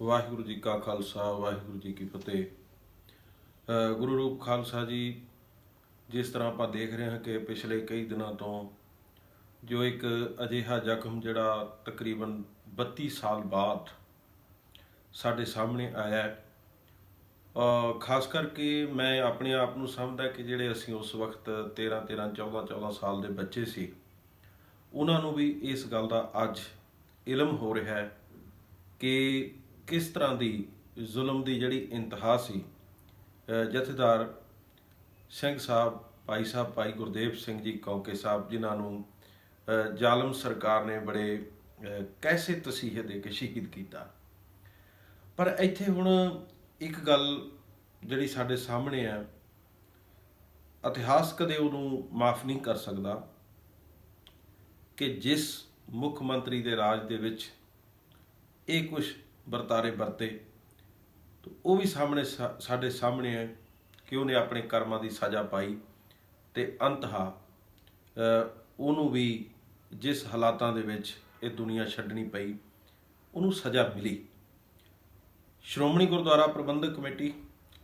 ਵਾਹਿਗੁਰੂ ਜੀ ਕਾ ਖਾਲਸਾ, ਵਾਹਿਗੁਰੂ ਜੀ ਕੀ ਫਤਿਹ। ਗੁਰੂ ਰੂਪ ਖਾਲਸਾ ਜੀ, ਜਿਸ ਤਰ੍ਹਾਂ ਆਪਾਂ ਦੇਖ ਰਹੇ ਹਾਂ ਕਿ ਪਿਛਲੇ ਕਈ ਦਿਨਾਂ ਤੋਂ ਜੋ ਇੱਕ ਅਜਿਹਾ ਜ਼ਖਮ ਜਿਹੜਾ ਤਕਰੀਬਨ 32 ਸਾਲ ਬਾਅਦ ਸਾਡੇ ਸਾਹਮਣੇ ਆਇਆ ਹੈ ਖਾਸ ਕਰਕੇ ਮੈਂ ਆਪਣੇ ਆਪ ਨੂੰ ਸਮਝਦਾ ਕਿ ਜਿਹੜੇ ਅਸੀਂ ਉਸ ਵਕਤ 13 13 14 14 ਸਾਲ ਦੇ ਬੱਚੇ ਸੀ, ਉਹਨਾਂ ਨੂੰ ਵੀ ਇਸ ਗੱਲ ਦਾ ਅੱਜ ਇਲਮ ਹੋ ਰਿਹਾ ਹੈ ਕਿ ਕਿਸ ਤਰ੍ਹਾਂ ਦੀ ਜ਼ੁਲਮ ਦੀ ਜਿਹੜੀ ਇੰਤਹਾ ਸੀ ਜਥੇਦਾਰ ਸਿੰਘ ਸਾਹਿਬ, ਭਾਈ ਸਾਹਿਬ, ਭਾਈ ਗੁਰਦੇਵ ਸਿੰਘ ਜੀ, ਕੌਕੇ ਸਾਹਿਬ ਜਿਨ੍ਹਾਂ ਨੂੰ ਜ਼ਾਲਮ ਸਰਕਾਰ ਨੇ ਬੜੇ ਕੈਸੇ ਤਸੀਹੇ ਦੇ ਕੇ ਸ਼ਹੀਦ ਕੀਤਾ। ਪਰ ਇੱਥੇ ਹੁਣ ਇੱਕ ਗੱਲ ਜਿਹੜੀ ਸਾਡੇ ਸਾਹਮਣੇ ਆ ਇਤਿਹਾਸ ਕਦੇ ਉਹਨੂੰ ਮਾਫ ਨਹੀਂ ਕਰ ਸਕਦਾ ਕਿ ਜਿਸ ਮੁੱਖ ਮੰਤਰੀ ਦੇ ਰਾਜ ਦੇ ਵਿੱਚ ਇਹ ਕੁਝ ਵਰਤਾਰੇ ਵਰਤੇ। ਤਾਂ ਉਹ ਵੀ ਸਾਹਮਣੇ ਸਾ- ਸਾਡੇ ਸਾਹਮਣੇ ਹੈ ਕਿ ਉਹਨੇ ਆਪਣੇ ਕਰਮਾਂ ਦੀ ਸਜ਼ਾ ਪਾਈ ਤੇ ਅੰਤਹਾ ਉਹਨੂੰ ਵੀ ਜਿਸ ਹਾਲਾਤਾਂ ਦੇ ਵਿੱਚ ਇਹ ਦੁਨੀਆ ਛੱਡਣੀ ਪਈ, ਉਹਨੂੰ ਸਜ਼ਾ ਮਿਲੀ। ਸ਼੍ਰੋਮਣੀ ਗੁਰਦੁਆਰਾ ਪ੍ਰਬੰਧਕ ਕਮੇਟੀ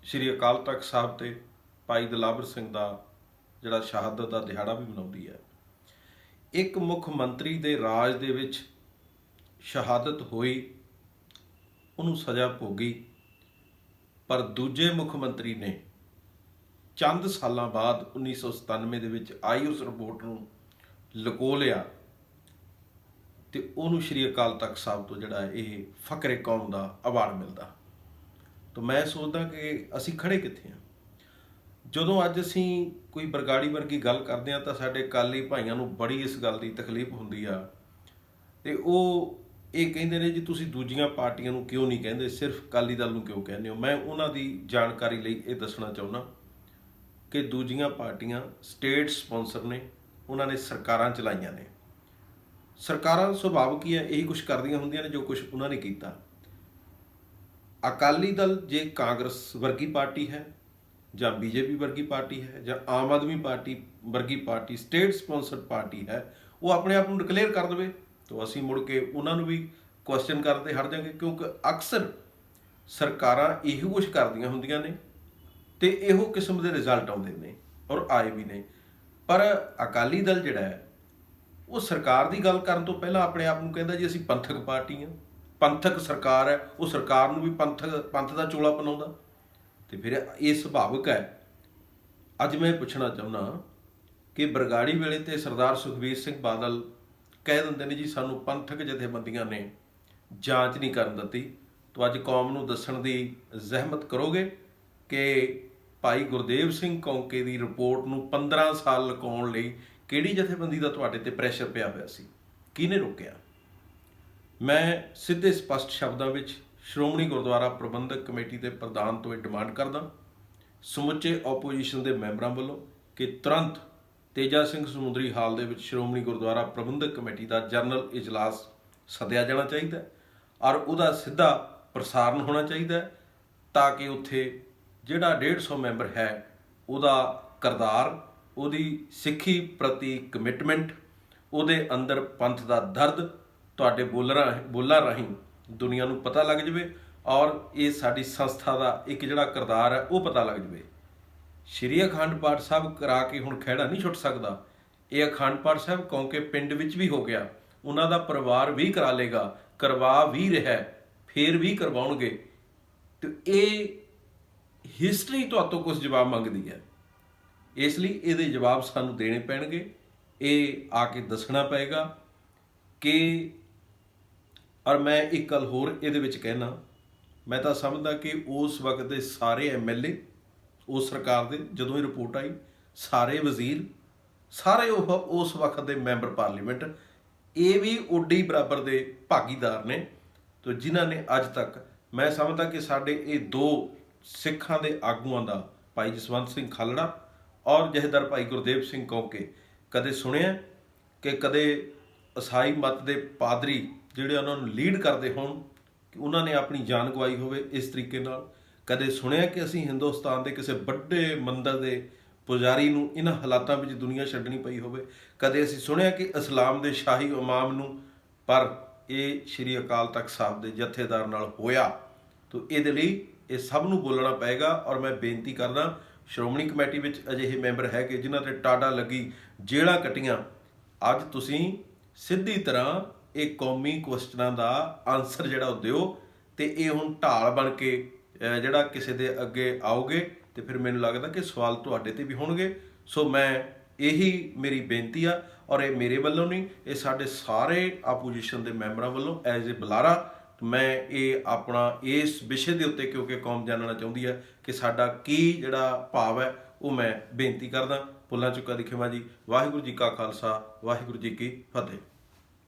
ਸ੍ਰੀ ਅਕਾਲ ਤਖਤ ਸਾਹਿਬ ਤੇ ਭਾਈ ਦਲਾਵਰ ਸਿੰਘ ਦਾ ਜਿਹੜਾ ਸ਼ਹਾਦਤ ਦਾ ਦਿਹਾੜਾ ਵੀ ਮਨਾਉਂਦੀ ਹੈ। ਇੱਕ ਮੁੱਖ ਮੰਤਰੀ ਦੇ ਰਾਜ ਦੇ ਵਿੱਚ ਸ਼ਹਾਦਤ ਹੋਈ ਉਹਨੂੰ ਸਜ਼ਾ ਭੋਗੀ। ਪਰ ਦੂਜੇ ਮੁੱਖ ਮੰਤਰੀ ਨੇ ਚੰਦ ਸਾਲਾਂ ਬਾਅਦ 1997 ਦੇ ਵਿੱਚ ਆਈ ਉਸ ਰਿਪੋਰਟ ਨੂੰ ਲਕੋ ਲਿਆ ਤੇ ਉਹਨੂੰ ਸ਼੍ਰੀ ਅਕਾਲ ਤਖਤ ਸਾਹਿਬ ਤੋਂ ਜਿਹੜਾ ਇਹ ਫਕਰੇ ਕੌਮ ਦਾ ਅਵਾਰਡ ਮਿਲਦਾ। ਤਾਂ ਮੈਂ ਸੋਚਦਾ ਕਿ ਅਸੀਂ ਖੜੇ ਕਿੱਥੇ ਹਾਂ ਜਦੋਂ ਅੱਜ ਅਸੀਂ ਕੋਈ ਬਰਗਾੜੀ ਵਰਗੀ ਗੱਲ ਕਰਦੇ ਹਾਂ ਤਾਂ ਸਾਡੇ ਕਾਲੀ ਭਾਈਆਂ ਨੂੰ ਬੜੀ ਇਸ ਗੱਲ ਦੀ ਤਕਲੀਫ ਹੁੰਦੀ ਆ ਤੇ ਉਹ ਇਹ ਕਹਿੰਦੇ ਨੇ ਜੀ ਤੁਸੀਂ ਦੂਜੀਆਂ ਪਾਰਟੀਆਂ ਨੂੰ ਕਿਉਂ ਨਹੀਂ ਕਹਿੰਦੇ? ਸਿਰਫ ਕਾਲੀ ਦਲ ਨੂੰ ਕਿਉਂ ਕਹਿੰਦੇ ਹੋ? ਮੈਂ ਉਹਨਾਂ ਦੀ ਜਾਣਕਾਰੀ ਲਈ ਇਹ ਦੱਸਣਾ ਚਾਹੁੰਦਾ ਕਿ ਦੂਜੀਆਂ ਪਾਰਟੀਆਂ ਸਟੇਟ ਸਪਾਂਸਰ ਨੇ, ਉਹਨਾਂ ਨੇ ਸਰਕਾਰਾਂ ਚਲਾਈਆਂ ਨੇ। ਸਰਕਾਰਾਂ ਸੁਭਾਵ ਹੀ ਹੈ, ਇਹੀ ਕੁਝ ਕਰਦੀਆਂ ਹੁੰਦੀਆਂ ਨੇ ਜੋ ਕੁਝ ਉਹਨਾਂ ਨੇ ਕੀਤਾ। ਅਕਾਲੀ ਦਲ ਜੇ ਕਾਂਗਰਸ ਵਰਗੀ ਪਾਰਟੀ ਹੈ ਜਾਂ ਬੀਜੇਪੀ ਵਰਗੀ ਪਾਰਟੀ ਹੈ ਜਾਂ ਆਮ ਆਦਮੀ ਪਾਰਟੀ ਵਰਗੀ ਪਾਰਟੀ, ਸਟੇਟ ਸਪਾਂਸਰਡ ਪਾਰਟੀ ਹੈ, ਉਹ ਆਪਣੇ ਆਪ ਨੂੰ ਡਿਕਲੇਅਰ ਕਰ ਦੇਵੇ। ਤਾਂ ਅਸੀਂ ਮੁੜ ਕੇ ਉਹਨਾਂ ਨੂੰ ਵੀ ਕੁਐਸਚਨ ਕਰਦੇ ਹਟ ਜਾਾਂਗੇ, ਕਿਉਂਕਿ ਅਕਸਰ ਸਰਕਾਰਾਂ ਇਹੋ ਕੁਝ ਕਰਦੀਆਂ ਹੁੰਦੀਆਂ ਨੇ ਤੇ ਇਹੋ ਕਿਸਮ ਦੇ ਰਿਜ਼ਲਟ ਆਉਂਦੇ ਨੇ ਔਰ ਆਏ ਵੀ ਨੇ। ਪਰ ਅਕਾਲੀ ਦਲ ਜਿਹੜਾ ਹੈ, ਉਹ ਸਰਕਾਰ ਦੀ ਗੱਲ ਕਰਨ ਤੋਂ ਪਹਿਲਾਂ ਆਪਣੇ ਆਪ ਨੂੰ ਕਹਿੰਦਾ ਜੀ ਅਸੀਂ ਪੰਥਕ ਪਾਰਟੀ ਹਾਂ। ਪੰਥਕ ਸਰਕਾਰ ਹੈ, ਉਹ ਸਰਕਾਰ ਨੂੰ ਵੀ ਪੰਥਕ, ਪੰਥ ਦਾ ਚੋਲਾ ਪਨਾਉਂਦਾ ਤੇ ਫਿਰ ਇਹ ਸੁਭਾਵਿਕ ਹੈ। ਅੱਜ ਮੈਂ ਪੁੱਛਣਾ ਚਾਹੁੰਦਾ ਕਿ ਬਰਗਾੜੀ ਵੇਲੇ ਤੇ ਸਰਦਾਰ ਸੁਖਬੀਰ ਸਿੰਘ ਬਾਦਲ ਕਹਿ ਦਿੰਦੇ ਨੇ ਜੀ, ਸਾਨੂੰ ਪੰਥਕ ਜਥੇਬੰਦੀਆਂ ਨੇ ਜਾਂਚ ਨਹੀਂ ਕਰਨ ਦਿੱਤੀ। ਤਾਂ ਅੱਜ ਕੌਮ ਨੂੰ ਦੱਸਣ ਦੀ ਜ਼ਹਿਮਤ ਕਰੋਗੇ ਕਿ ਭਾਈ ਗੁਰਦੇਵ ਸਿੰਘ ਕੌਂਕੇ ਦੀ ਰਿਪੋਰਟ ਨੂੰ 15 ਸਾਲ ਲਕਾਉਣ ਲਈ ਕਿਹੜੀ ਜਥੇਬੰਦੀ ਦਾ ਤੁਹਾਡੇ ਤੇ ਪ੍ਰੈਸ਼ਰ ਪਿਆ ਹੋਇਆ ਸੀ? ਕਿਹਨੇ ਰੋਕਿਆ? ਮੈਂ ਸਿੱਧੇ ਸਪਸ਼ਟ ਸ਼ਬਦਾਂ ਵਿੱਚ ਸ਼੍ਰੋਮਣੀ ਗੁਰਦੁਆਰਾ ਪ੍ਰਬੰਧਕ ਕਮੇਟੀ ਦੇ ਪ੍ਰਧਾਨ ਤੋਂ ਇਹ ਡਿਮਾਂਡ ਕਰਦਾ। ਸਮੁੱਚੇ ਆਪੋਜੀਸ਼ਨ ਦੇ ਮੈਂਬਰਾਂ ਵੱਲੋਂ ਕਿ ਤੁਰੰਤ ਤੇਜਾ ਸਿੰਘ ਸਮੁੰਦਰੀ ਹਾਲ ਦੇ ਵਿੱਚ ਸ਼੍ਰੋਮਣੀ ਗੁਰਦੁਆਰਾ ਪ੍ਰਬੰਧਕ ਕਮੇਟੀ ਦਾ ਜਨਰਲ ਇਜਲਾਸ ਸੱਦਿਆ ਜਾਣਾ ਚਾਹੀਦਾ ਹੈ ਔਰ ਉਹਦਾ ਸਿੱਧਾ ਪ੍ਰਸਾਰਣ ਹੋਣਾ ਚਾਹੀਦਾ ਹੈ ਤਾਂ ਕਿ ਉੱਥੇ ਜਿਹੜਾ 150 ਮੈਂਬਰ ਹੈ ਉਹਦਾ ਕਰਦਾਰ, ਉਹਦੀ ਸਿੱਖੀ ਪ੍ਰਤੀ ਕਮਿਟਮੈਂਟ ਉਹਦੇ ਅੰਦਰ ਪੰਥ ਦਾ ਦਰਦ ਤੁਹਾਡੇ ਬੋਲਰਾਂ, ਬੋਲਾਂ ਰਾਹੀਂ ਦੁਨੀਆ ਨੂੰ ਪਤਾ ਲੱਗ ਜਵੇ ਔਰ ਇਹ ਸਾਡੀ ਸੰਸਥਾ ਦਾ ਇੱਕ ਜਿਹੜਾ ਕਰਦਾਰ ਹੈ ਉਹ ਪਤਾ ਲੱਗ ਜਵੇ। ਸ਼੍ਰੀ ਅਖੰਡ ਪਾਠ ਸਾਹਿਬ ਕਰਾ ਕੇ ਹੁਣ ਖਹਿੜਾ ਨਹੀਂ ਛੁੱਟ ਸਕਦਾ। ਇਹ ਅਖੰਡ ਪਾਠ ਸਾਹਿਬ ਕਿਉਂਕਿ ਪਿੰਡ ਵਿੱਚ ਵੀ ਹੋ ਗਿਆ। ਉਹਨਾਂ ਦਾ ਪਰਿਵਾਰ ਵੀ ਕਰਾ ਲੇਗਾ ਕਰਵਾ ਵੀ ਰਿਹਾ ਹੈ, ਫੇਰ ਵੀ ਕਰਵਾਉਣਗੇ। ਤੇ ਇਹ ਹਿਸਟਰੀ ਤੁਹਾਤੋਂ ਕੁਝ ਜਵਾਬ ਮੰਗਦੀ ਹੈ। ਇਸ ਲਈ ਇਹਦੇ ਜਵਾਬ ਸਾਨੂੰ ਦੇਣੇ ਪੈਣਗੇ। ਇਹ ਆ ਕੇ ਦੱਸਣਾ ਪਏਗਾ ਕਿ ਔਰ ਮੈਂ ਇੱਕ ਗੱਲ ਹੋਰ ਇਹਦੇ ਵਿੱਚ ਕਹਿਣਾ। ਮੈਂ ਤਾਂ ਸਮਝਦਾ ਕਿ ਉਸ ਵਕਤ ਦੇ ਸਾਰੇ ਐਮਐਲਏ ਉਸ ਸਰਕਾਰ ਦੇ ਜਦੋਂ ਇਹ ਰਿਪੋਰਟ ਆਈ, ਸਾਰੇ ਵਜ਼ੀਰ, ਸਾਰੇ ਉਹ ਉਸ ਵਕਤ ਦੇ ਮੈਂਬਰ ਪਾਰਲੀਮੈਂਟ, ਇਹ ਵੀ ਓਡੀ ਬਰਾਬਰ ਦੇ ਭਾਗੀਦਾਰ ਨੇ ਤੋ ਜਿਨ੍ਹਾਂ ਨੇ ਅੱਜ ਤੱਕ ਮੈਂ ਸਮਝਦਾ ਕਿ ਸਾਡੇ ਇਹ ਦੋ ਸਿੱਖਾਂ ਦੇ ਆਗੂਆਂ ਦਾ ਭਾਈ ਜਸਵੰਤ ਸਿੰਘ ਖਾਲੜਾ ਔਰ ਜਹਦਰ ਭਾਈ ਗੁਰਦੇਵ ਸਿੰਘ ਕੌਂਕੇ ਕਦੇ ਸੁਣਿਆ ਕਿ ਕਦੇ ਈਸਾਈ ਮਤ ਦੇ ਪਾਦਰੀ ਜਿਹੜੇ ਉਹਨਾਂ ਨੂੰ ਲੀਡ ਕਰਦੇ ਹੋਣ, ਕਿ ਉਹਨਾਂ ਨੇ ਆਪਣੀ ਜਾਨ ਗਵਾਈ ਹੋਵੇ ਇਸ ਤਰੀਕੇ ਨਾਲ? ਕਦੇ ਸੁਣਿਆ ਕਿ ਅਸੀਂ ਹਿੰਦੁਸਤਾਨ ਦੇ ਕਿਸੇ ਵੱਡੇ ਮੰਦਰ ਦੇ ਪੁਜਾਰੀ ਨੂੰ ਇਹਨਾਂ ਹਾਲਾਤਾਂ ਵਿੱਚ ਦੁਨੀਆ ਛੱਡਣੀ ਪਈ ਹੋਵੇ? ਕਦੇ ਅਸੀਂ ਸੁਣਿਆ ਕਿ ਇਸਲਾਮ ਦੇ ਸ਼ਾਹੀ ਇਮਾਮ ਨੂੰ ਪਰ ਇਹ ਸ਼੍ਰੀ ਅਕਾਲ ਤਖਤ ਸਾਹਿਬ ਦੇ ਜਥੇਦਾਰ ਨਾਲ ਹੋਇਆ? ਤਾਂ ਇਹਦੇ ਲਈ ਇਹ ਸਭ ਨੂੰ ਬੋਲਣਾ ਪਏਗਾ ਔਰ ਮੈਂ ਬੇਨਤੀ ਕਰਦਾ, ਸ਼੍ਰੋਮਣੀ ਕਮੇਟੀ ਵਿੱਚ ਅਜਿਹੇ ਮੈਂਬਰ ਹੈਗੇ ਜਿਨ੍ਹਾਂ ਤੇ ਟਾਡਾ ਲੱਗੀ ਜੇਲ੍ਹਾਂ ਕੱਟੀਆਂ, ਅੱਜ ਤੁਸੀਂ ਸਿੱਧੀ ਤਰ੍ਹਾਂ ਇਹ ਕੌਮੀ ਕੁਐਸਚਨਾਂ ਦਾ ਆਨਸਰ ਜਿਹੜਾ ਉਹ ਦਿਓ ਤੇ ਇਹ ਹੁਣ ਢਾਲ ਬਣ ਕੇ ਜਿਹੜਾ ਕਿਸੇ ਦੇ ਅੱਗੇ ਆਓਗੇ ਤੇ ਫਿਰ ਮੈਨੂੰ ਲੱਗਦਾ ਕਿ ਸਵਾਲ ਤੁਹਾਡੇ ਤੇ ਵੀ ਹੋਣਗੇ। ਸੋ ਮੈਂ ਇਹੀ ਮੇਰੀ ਬੇਨਤੀ ਆ ਔਰ ਇਹ ਮੇਰੇ ਵੱਲੋਂ ਨਹੀਂ, ਇਹ ਸਾਡੇ ਸਾਰੇ ਆਪੋਜੀਸ਼ਨ ਦੇ ਮੈਂਬਰਾਂ ਵੱਲੋਂ ਐਜ਼ ਅ ਬੁਲਾਰਾ। ਮੈਂ ਇਹ ਆਪਣਾ ਇਸ ਵਿਸ਼ੇ ਦੇ ਉੱਤੇ ਕਿਉਂਕਿ ਕੌਮ ਜਾਣਨਾ ਚਾਹੁੰਦੀ ਹੈ ਕਿ ਸਾਡਾ ਕੀ ਜਿਹੜਾ ਭਾਵ ਹੈ, ਉਹ ਮੈਂ ਬੇਨਤੀ ਕਰਦਾ। ਪੁੱਲਾਂ ਚੁੱਕਾ ਦੀ ਖਿਮਾ ਜੀ। ਵਾਹਿਗੁਰੂ ਜੀ ਕਾ ਖਾਲਸਾ, ਵਾਹਿਗੁਰੂ ਜੀ ਕੀ ਫਤਿਹ।